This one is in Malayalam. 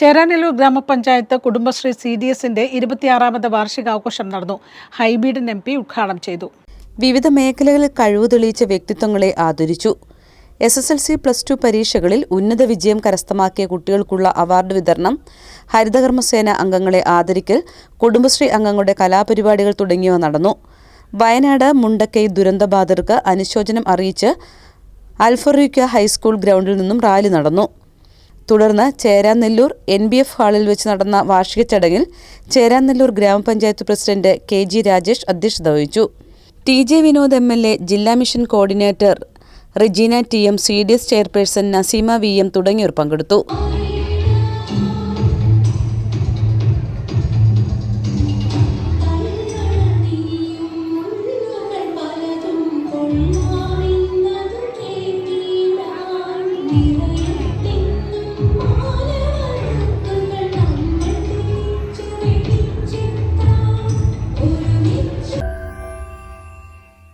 ചേരാനെല്ലൂർ ഗ്രാമപഞ്ചായത്ത് കുടുംബശ്രീ സി ഡി എസിന്റെ ഇരുപത്തിയാറാമത് വാർഷികാഘോഷം നടന്നു. ഹൈബീഡൻ എം പി ഉദ്ഘാടനം ചെയ്തു. വിവിധ മേഖലകളിൽ കഴിവ് തെളിയിച്ച വ്യക്തിത്വങ്ങളെ ആദരിച്ചു. S S L C plus two പരീക്ഷകളിൽ ഉന്നത വിജയം കരസ്ഥമാക്കിയ കുട്ടികൾക്കുള്ള അവാർഡ് വിതരണം ഹരിതകർമ്മസേന അംഗങ്ങളെ ആദരിക്കൽ കുടുംബശ്രീ അംഗങ്ങളുടെ കലാപരിപാടികൾ തുടങ്ങിയവ നടന്നു. വയനാട് മുണ്ടക്കൈ ദുരന്തബാധിതർക്ക് അനുശോചനം അറിയിച്ച് അൽഫറൂക്ക ഹൈസ്കൂൾ ഗ്രൗണ്ടിൽ നിന്നും റാലി നടന്നു. തുടർന്ന് ചേരാനെല്ലൂർ എൻ ബി എഫ് ഹാളിൽ വെച്ച് നടന്ന വാർഷിക ചടങ്ങിൽ ചേരാനെല്ലൂർ ഗ്രാമപഞ്ചായത്ത് പ്രസിഡന്റ് കെ ജി രാജേഷ് അധ്യക്ഷത വഹിച്ചു T J Vinod M L A ജില്ലാ mission coordinator Rijina T M C D S chairperson Naseema V M തുടങ്ങിയവർ പങ്കെടുത്തു Thank you.